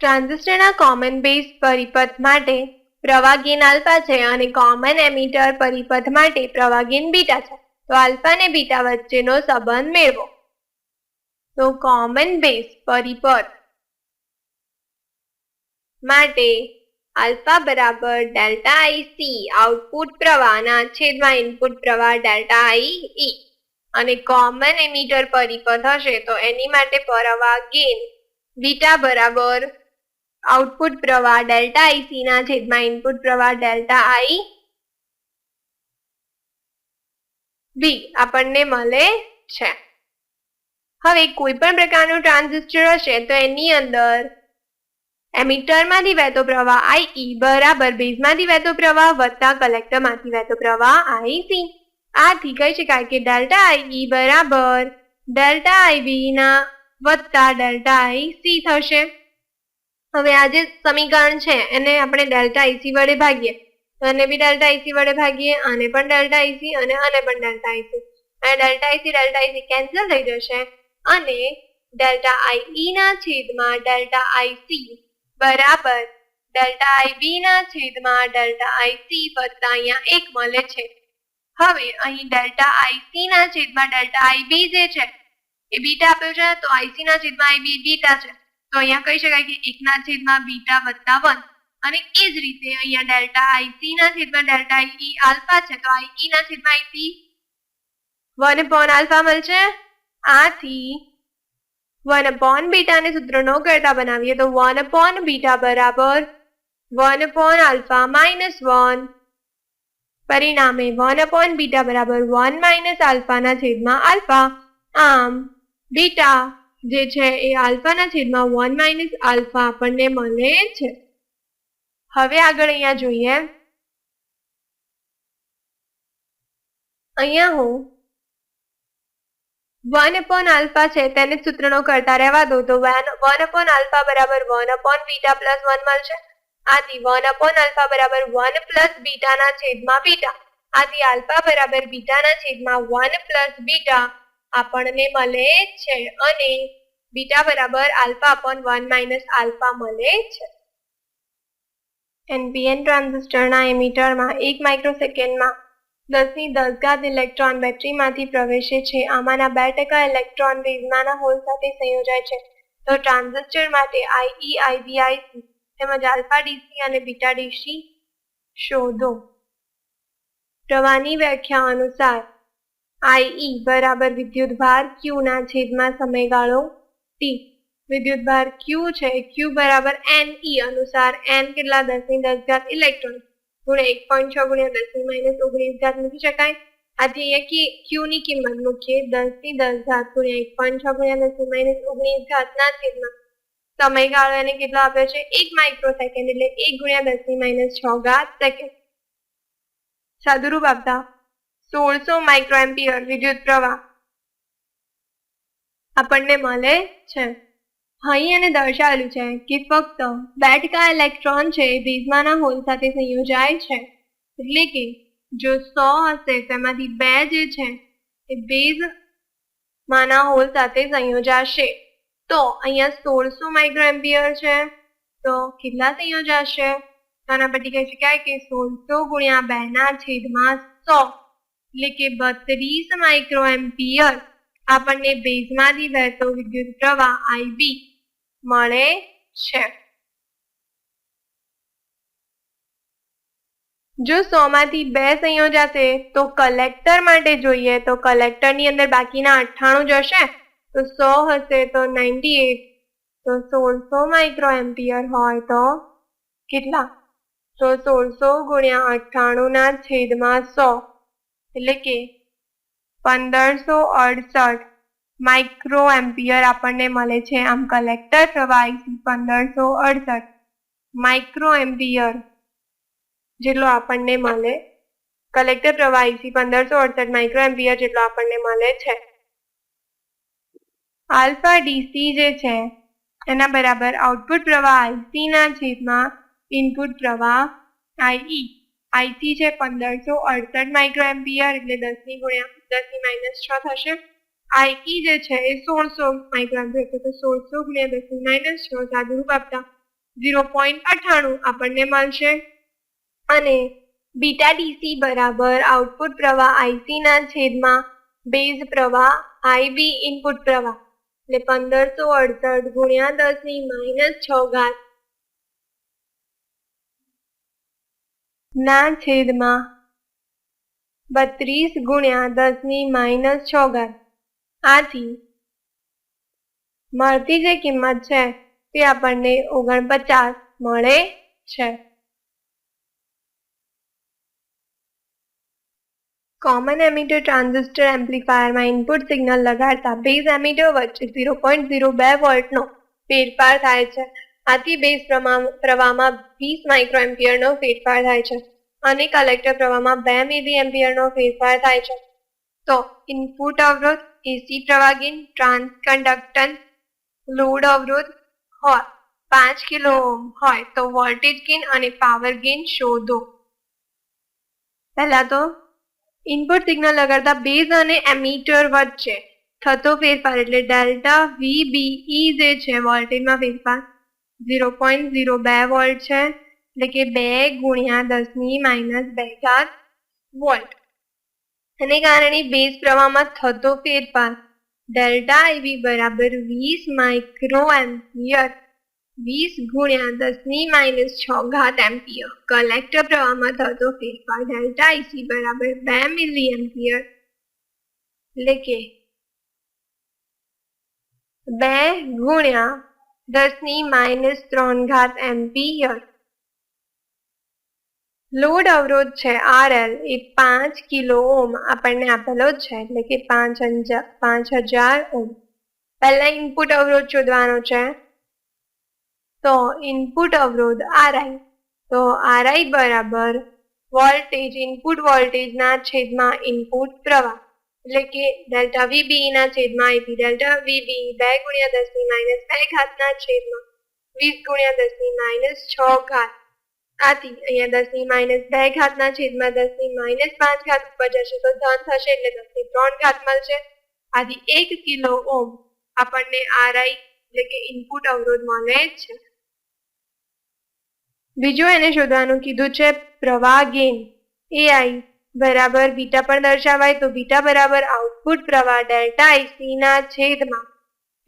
ટ્રાન્ઝિસ્ટરના common base પરિપથ માટે પ્રવાહ gain alpha છે અને કોમન એમીટર પરિપથ માટે પ્રવાહ ગેઇન બીટા છે. તો આલ્ફા અને બીટા વચ્ચેનો સંબંધ મેળવો. તો કોમન બેઝ પરિપથ માટે આલ્ફા બરાબર ડેલ્ટા આઈ સી આઉટપુટ પ્રવાહના છેદમાં ઇનપુટ પ્રવાહ ડેલ્ટા આઈ ઈ. અને કોમન એમીટર પરિપથ હશે તો એની માટે પ્રવાહ ગેઇન બીટા બરાબર આઉટપુટ પ્રવાહ ડેલ્ટા આઈસી ના છેદમાં ઇનપુટ પ્રવાહ ડેલ્ટા આઈ બી આપણને મળે છે. હવે કોઈ પણ પ્રકારનું ટ્રાન્ઝિસ્ટર હશે તો એની અંદર એમીટરમાંથી વહેતો પ્રવાહ આઈ બરાબર બેઝમાંથી વહેતો પ્રવાહ વત્તા કલેક્ટરમાંથી વહેતો પ્રવાહ આઈસી આથી કહી શકાય કે ડેલ્ટા આઈ બરાબર ડેલ્ટા આઈબી ના વત્તા ડેલ્ટા આઈસી થશે. હવે આ જે સમીકરણ છે, એને આપણે ડેલ્ટા આઈસી વડે ભાગીએ. તો એને બી ડેલ્ટા આઈસી વડે ભાગીએ, આને પણ ડેલ્ટા આઈસી અને આને પણ ડેલ્ટા આઈસી અને delta IC delta IC cancel થઈ જશે. અને ડેલ્ટા આઈ ના છેદમાં ડેલ્ટા આઈસી બરાબર ડેલ્ટા આઈબી ના છેદમાં ડેલ્ટા આઈસી વત્તા અહીંયા એક મળે છે. હવે અહીં ડેલ્ટા આઈસી ના છેદમાં ડેલ્ટા આઈબી જે છે, એ બીટા આપ્યો છે, તો આઈસી ના છેદમાં આઈબી બીટા છે. તો અહીંયા કહી શકાય કે એકના છેદમાં બીટા વત્તા વન અને એ જ રીતે અહીંયા ડેલ્ટા આઈસી ના છેદમાં ડેલ્ટા આઈ આલ્ફા છે તો આઈ ના છેદમાં આઈસી વન અપોન આલ્ફા મળશે. આથી વન અપોન બીટાને સૂત્ર નો કરતા બનાવીએ તો વન અપોન બીટા બરાબર one upon alpha minus one. પરિણામે વન અપોન બીટા બરાબર વન માઇનસ આલ્ફાના છેદમાં આલ્ફા. આમ બીટા જે છે એ આલ્ફાના છેદમાં વન માઇનસ આલ્ફા આપણને મળે છે. હવે આગળ અહીંયા જોઈએ. અહીંયા હું વન અપોન આલ્ફા છે તેને સૂત્રનો કરતા રહેવા દો તો વન અપોન આલ્ફા બરાબર one upon beta plus one મળશે. આથી વન અપોન આલ્ફા બરાબર વન પ્લસ બીટાના છેદમાં બીટા. આથી આલ્ફા બરાબર બીટાના છેદમાં વન પ્લસ બીટા આપણને મળે છે અને બીટા બરાબર alpha upon one minus alpha મળે છે. એનપીએન ટ્રાન્ઝિસ્ટરના એમીટરમાં એક માઇક્રોસેકન્ડમાં દસની દસ ઘાત ઇલેક્ટ્રોન બેટરીમાંથી પ્રવેશે છે. આમાંના બે ટકા ઇલેક્ટ્રોન બેઝમાંના હોલ સાથે સંયોજાય છે. તો ટ્રાન્ઝિસ્ટર માટે આઈઈ આઈબી આઈસી તેમજ આલ્ફા ડીસી અને બીટા ડીસી શોધો. પ્રવાહની વ્યાખ્યા અનુસાર આઈઈ બરાબર વિદ્યુતભાર ક્યુ ના છેદમાં સમયગાળો ટી વિદ્યુતભાર ક્યુ છે. ક્યુ બરાબર એન ઈ અનુસાર એન કેટલા દસની દસ ઘાત ઇલેક્ટ્રોન ગુણ્યા એક પોઈન્ટ છ ગુણ્યા દસની માઇનસ ઓગણીસ ઘાત મૂકી શકાય. આથી અહીંયા ક્યુ ની કિંમત મૂકીએ. દસની દસ ઘાત ગુણ્યા એક પોઈન્ટ છ ગુણ્યા દસની માઇનસ ઓગણીસ ઘાત ના છેદમાં. સમયગાળો એને કેટલો આપ્યો છે? એક માઇક્રો સેકન્ડ એટલે એક ગુણ્યા દસની માઇનસ છ ઘાત સેકન્ડ સાદુરૂપ આપતા સોળસો માઇક્રો એમ્પિયર વિદ્યુત પ્રવાહ. આપણને મળે છે. અહીં એને દર્શાવેલું છે કે ફક્ત બેટકા ઇલેક્ટ્રોન છે એ બેઝમાંના હોલ સાથે સંયોજાય છે. એટલે કે જો સો હશે તેમાંથી બે જે છે એ બેઝ માના હોલ સાથે સંયોજાશે. તો અહીંયા સોળસો માઇક્રો એમ્પિયર છે. તો કેટલા સંયોજાશે? આના પરથી કહી શકાય કે સોળસો ગુણ્યા બે ના છેદમાં સો. એટલે કે બત્રીસ માઇક્રો એમ્પિયર આપણને બેઝમાંથી વહેતો વિદ્યુત પ્રવાહ આઈબી મળે છે. જો સો માંથી બે સંયોજાશે તો કલેક્ટર માટે જોઈએ તો કલેક્ટરની અંદર બાકીના અઠ્ઠાણું જશે તો સો હશે તો નાઇન્ટી એટ. તો સોળસો માઇક્રો એમ્પિયર હોય તો કેટલા? તો સોળસો ગુણ્યા અઠ્ઠાણું ના છેદમાં સો. એટલે કે પંદરસો અડસઠ માઇક્રો એમ્પિયર આપણને મળે છે આમ કલેક્ટર પ્રવાહ પંદરસો અડસઠ માઇક્રો એમ્પિયર જેટલો આપણને મળે. કલેક્ટર પ્રવાહ પંદરસો અડસઠ માઇક્રો એમ્પિયર જેટલો આપણને મળે છે. આલ્ફા ડીસી જે છે, એના બરાબર આઉટપુટ પ્રવાહ આઈસી ના છેદમાં ઇનપુટ પ્રવાહ આઈઈ આઈસી છે પંદરસો અડસઠ માઇક્રો એમ્પિયર એટલે દસની ગુણ્યા દસની માઇનસ છ થશે. આઈ જે છે એ સોળસો માઇક્રોન થશે તો સોળસો ગુણ્યા દસની માઇનસ છ સાદુરૂપ આપતા ઝીરો પોઈન્ટ અઠ્ઠાણું આપણને મળશે. અને બીટા ડીસી બરાબર આઉટપુટ પ્રવાહ આઈસી ના છેદમાં બેઝ પ્રવાહ આઈબી ઇનપુટ પ્રવાહ. એટલે પંદરસો અડસઠ ગુણ્યા દસની માઇનસ છ ઘાત ના છેદમાં બત્રીસ ગુણ્યા દસની માઇનસ છ ઘાત. આથી મળતી જે કિંમત છે તે આપણને ઓગણપચાસ મળે છે. કોમન એમિટર ટ્રાન્ઝિસ્ટર એમ્પ્લીફાયરમાં ઇનપુટ સિગ્નલ લગાડતા બેઝ એમિટર વચ્ચે ઝીરો પોઈન્ટ ઝીરો બે વોલ્ટનો ફેરફાર થાય છે. આથી બેઝ પ્રવાહમાં વીસ માઇક્રો એમ્પિયરનો ફેરફાર થાય છે. અને કલેક્ટર પ્રવાહમાં બે મિલી એમ્પિયરનો ફેરફાર થાય છે. તો ઇનપુટ અવરોધ એસી પ્રવાહ ગેઇન ટ્રાન્સ કન્ડક્ટન્સ લોડ અવરોધ હોય. પાંચ કિલો હોય તો વોલ્ટેજ ગેઇન અને પાવર ગેઇન શોધો. પહેલા તો ઇનપુટ સિગ્નલ લગાડતા બેઝ અને એમીટર વચ્ચે થતો ફેરફાર એટલે ડેલ્ટા વીબીઈ જે છે વોલ્ટેજમાં ફેરફાર ઝીરો પોઈન્ટ ઝીરો બે વોલ્ટ છે. એટલે કે બે ગુણ્યા દસની માઇનસ બે ઘાત વોલ્ટ અને કારણે બેઝ પ્રવાહમાં થતો ફેરફાર ડેલ્ટા આઈવી બરાબર વીસ માઇક્રો એમ્પિયર વીસ ગુણ્યા દસની માઇનસ છ ઘાત એમ્પિયર કલેક્ટર પ્રવાહમાં થતો ફેરફાર ડેલ્ટા આઈસી બરાબર બે મિલી એમ્પિયર એટલે કે બે ગુણ્યા દસની માઇનસ ત્રણ ઘાત એમ્પિયર લોડ અવરોધ છે આર એલ એ પાંચ કિલો ઓમ આપણને આપેલો છે, એટલે કે પાંચ પાંચ હજાર ઓમ પહેલા ઇનપુટ અવરોધ શોધવાનો છે. તો ઇનપુટ અવરોધ આરઆઈ. તો આરઆઈ બરાબર વોલ્ટેજ, ઇનપુટ વોલ્ટેજના છેદમાં ઇનપુટ પ્રવાહ. એટલે કે ડેલ્ટા વીબી ના છેદમાં આઈપી ડેલ્ટા વીબી બે ગુણ્યા દસની માઇનસ બે ઘાતના છેદમાં વીસ ગુણ્યા દસની માઇનસ છ ઘાત. આથી અહીંયા દસની માઇનસ બે ઘાતના છેદમાં દસની માઇનસ પાંચ ઘાત ઉપર જશે તો ધન થશે એટલે દસની ત્રણ ઘાત મળશે. આથી એક કિલો ઓમ આપણને આરઆઈ એટલે કે ઇનપુટ અવરોધ મળે છે. બીજું એને શોધવાનું કીધું છે પ્રવાહ ગેઇન. એઆઈ બરાબર બીટા પણ દર્શાવાય તો બીટા બરાબર આઉટપુટ પ્રવાહ ડેલ્ટા આઈસી ના છેદમાં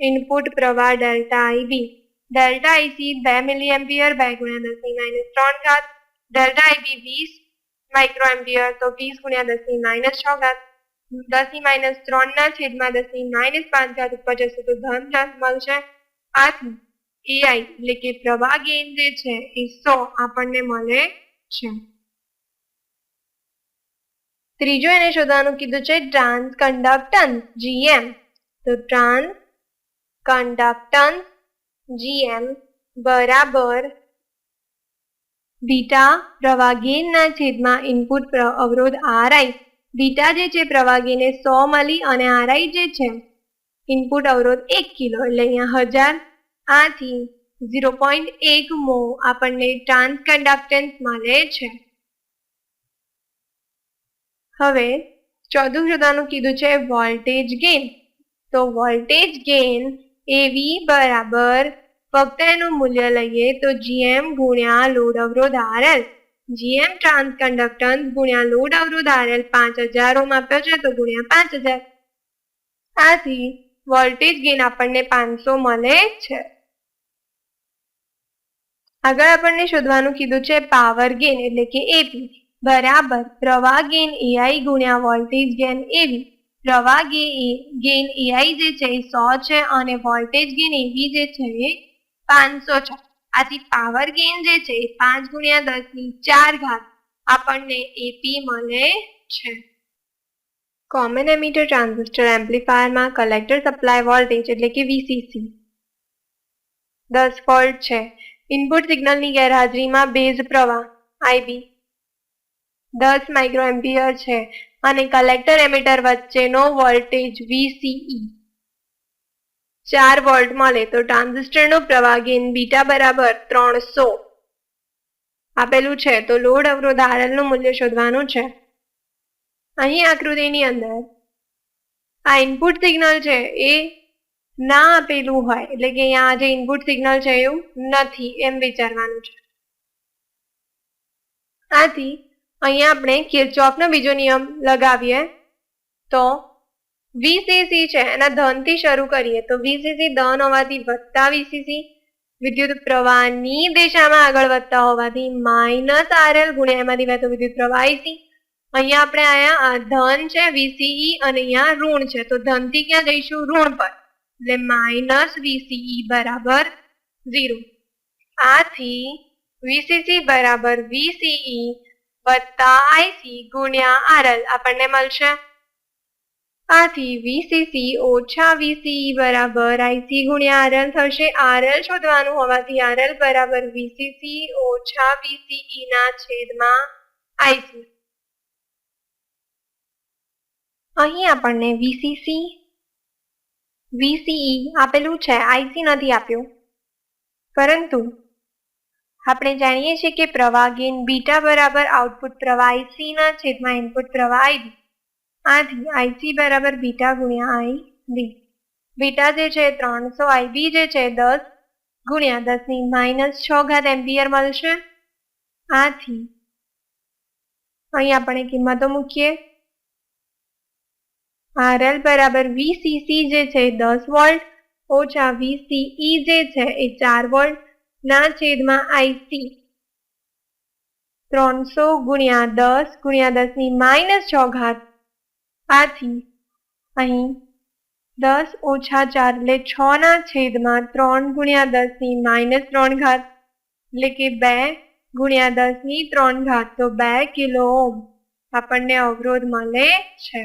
ઇનપુટ પ્રવાહ ડેલ્ટા આઈબી ડેલ્ટા આઈસી બે મિલી એમ્પિયર બે ગુણ્યા દસની માઇનસ ત્રણ ઘાત. ડેલ્ટા આઈબી વીસ માઇક્રો એમ્પિયર તો વીસ ગુણ્યા દસની માઇનસ છ ઘાત. દસની માઇનસ ત્રણ ના છેદમાં દસની માઇનસ પાંચ ઘાત ઉપર જશે તો ધન ઘાત મળશે. આથી એઆઈ એટલે કે પ્રવાહ ગેઇન જે છે એ સો આપણને મળે છે. ત્રીજું એને શોધવાનું કીધું છે ટ્રાન્સ કન્ડક્ટન્સ જીએમ તો ટ્રાન્સ કન્ડક્ટન્સ જીએમ બરાબર બીટા પ્રવાહ ગેઇનના છેદમાં ઇનપુટ અવરોધ આરઆઈ બીટા જે છે પ્રવાહ ગેઇન એ સો મળી અને આરઆઈ જે છે ઇનપુટ અવરોધ એક કિલો. એટલે અહીંયા હજાર આથી ઝીરો પોઈન્ટ એક મો આપણને ટ્રાન્સ કન્ડક્ટન્સ મળે છે. હવે ચોથું શોધવાનું કીધું છે વોલ્ટેજ ગેઇન. તો વોલ્ટેજ ગેઇન એવી બરાબર ફક્ત એનું મૂલ્ય લઈએ તો જીએમ ગુણ્યા લોડ અવરોધ R L G M transconductance ગુણ્યા લોડ અવરોધ આરએલ પાંચ હજાર ઓમ આપ્યો છે તો ગુણ્યા પાંચ હજાર. આથી વોલ્ટેજ ગેઇન આપણને પાંચસો મળે છે. આગળ આપણને શોધવાનું કીધું છે પાવર ગેઇન એટલે કે એપી બરાબર પ્રવાહ ગેઇન એઆઈ ગુણ્યા વોલ્ટેજ ગેઇન એવી પ્રવાહ ગેઇન એઆઈ જે છે એ સો છે અને વોલ્ટેજ ગેઇન એવી જે છે એ પાંચસો છે. આથી પાવર ગેઇન જે છે એ પાંચ ગુણ્યા દસની ચાર ઘાત આપણને એપી મળે છે. કોમન એમીટર ટ્રાન્ઝિસ્ટર એમ્પ્લીફાયરમાં કલેક્ટર સપ્લાય વોલ્ટેજ એટલે કે વીસીસી દસ વોલ્ટ છે. ઇનપુટ સિગ્નલની ગેરહાજરીમાં બેઝ પ્રવાહ આઈબી દસ માઇક્રો એમ્પિયર છે. અને કલેક્ટર એમીટર વચ્ચેનો વોલ્ટેજ VCE. ચાર વોલ્ટ મળે તો ટ્રાન્ઝિસ્ટરનો પ્રવાહ ગેઇન બીટા બરાબર ત્રણસો. આપેલું છે તો લોડ અવરોધનું મૂલ્ય શોધવાનું છે. અહીં આકૃતિની અંદર આ ઇનપુટ સિગ્નલ છે એ ના આપેલું હોય, એટલે કે અહીંયા જે ઇનપુટ સિગ્નલ છે એવું નથી એમ વિચારવાનું છે. આથી અહીંયા આપણે કિર્ચોફનો બીજો નિયમ લગાવીએ. તો વીસીસી છે, એના ધનથી શરૂ કરીએ. તો વીસીસી ધન હોવાથી વત્તા વીસીસી વિદ્યુત પ્રવાહની દિશામાં આગળ વધતા હોવાથી માઇનસ આરએલ ગુણ્યા એમાંથી વહેતો વિદ્યુત પ્રવાહ આઈસી અહીંયા આપણે આયા ધન છે વીસીઈ અને અહીંયા ઋણ છે. તો ધનથી ક્યાં જઈશું? ઋણ પર. એટલે માઇનસ વીસીઈ બરાબર ઝીરો. આથી વીસીસી બરાબર વીસીઈ આઈસી ગુણ્યા આરએલ આપણને મળશે. આથી વીસીસી ઓછા વીસીઈ બરાબર આઈસી ગુણ્યા આરએલ થશે. આરએલ શોધવાનું હોવાથી આરએલ બરાબર વીસીસી ઓછા વીસીઈ ના છેદમાં આઈસી. અહીં આપણને વીસીસી, વીસીઈ આપેલું છે. આઈસી નથી આપ્યું. પરંતુ આપણે જાણીએ છીએ કે પ્રવાહ ગેન બીટા બરાબર આઉટપુટ પ્રવાહ આઈસી ના છેદમાં ઇનપુટ પ્રવાહ આઈબી આથી આઈસી બરાબર બીટા ગુણ્યા આઈ બી. બીટા જે છે ત્રણસો આઈબી જે છે દસ ગુણ્યા દસની માઇનસ છ ઘાત એમ્પિયર મળશે. આથી અહીં આપણે કિંમતો મૂકીએ. આરએલ બરાબર વીસીસી જે છે દસ વોલ્ટ, ઓછા વીસીઈ જે છે એ ચાર વોલ્ટ ના છેદમાં આઈસી ત્રણસો ગુણ્યા દસ ગુણ્યા દસની માઇનસ છ ઘાત આથી અહીં દસ ઓછા ચાર એટલે છ ના છેદમાં ત્રણ ગુણ્યા દસની માઇનસ ત્રણ ઘાત એટલે કે બે ગુણ્યા દસની ત્રણ ઘાત. તો બે કિલો ઓમ આપણને અવરોધ મળે છે.